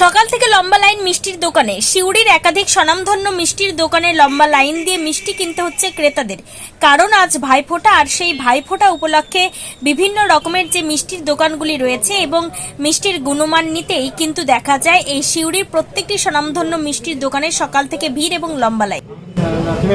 সকাল থেকে লম্বা লাইন মিষ্টির দোকানে। সিউড়ির একাধিক স্বনামধন্য মিষ্টির দোকানে লম্বা লাইন দিয়ে মিষ্টি কিনতে হচ্ছে ক্রেতাদের। কারণ আজ ভাইফোঁটা আর সেই ভাইফোঁটা উপলক্ষে বিভিন্ন রকমের যে মিষ্টির দোকানগুলি রয়েছে এবং মিষ্টির গুণমান নিতেই কিন্তু দেখা যায় এই সিউড়ির প্রত্যেকটি স্বনামধন্য মিষ্টির দোকানে সকাল থেকে ভিড় এবং লম্বা লাইন। তুমি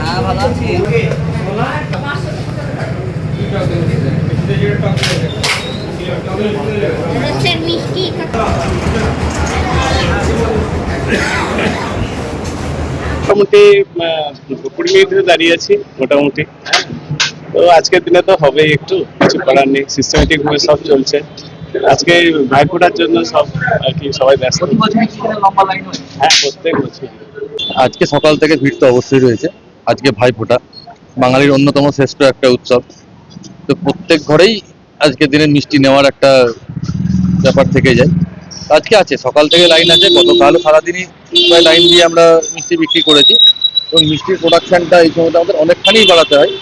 হ্যাঁ ভালো আছি। মিষ্টি। মোটামুটি কুড়ি মিনিট ধরে দাঁড়িয়ে আছি মোটামুটি। তো আজকের দিনে তো হবেই একটু কিছু করার নেই সিস্টেমেটিক ভাবে সব চলছে। আজকে ভাইফোঁটার জন্য সব আর কি সবাই ব্যস্ত। হয়? হ্যাঁ প্রত্যেক বছর আজকে সকাল থেকে ভিড় তো অবশ্যই রয়েছে। আজকে ভাইফোঁটা। বাঙালির অন্যতম শ্রেষ্ঠ একটা উৎসব। তো প্রত্যেক ঘরেই আজকের দিনে মিষ্টি নেওয়ার একটা ব্যাপার থেকে যায়। আজকে আছে, সকাল থেকে লাইন আছে, গতকাল সারাদিনই প্রায় লাইন দিয়ে আমরা মিষ্টি বিক্রি করেছি। এবং মিষ্টির প্রোডাকশানটা এই সময়টা আমাদের অনেকখানি বাড়াতে হয়।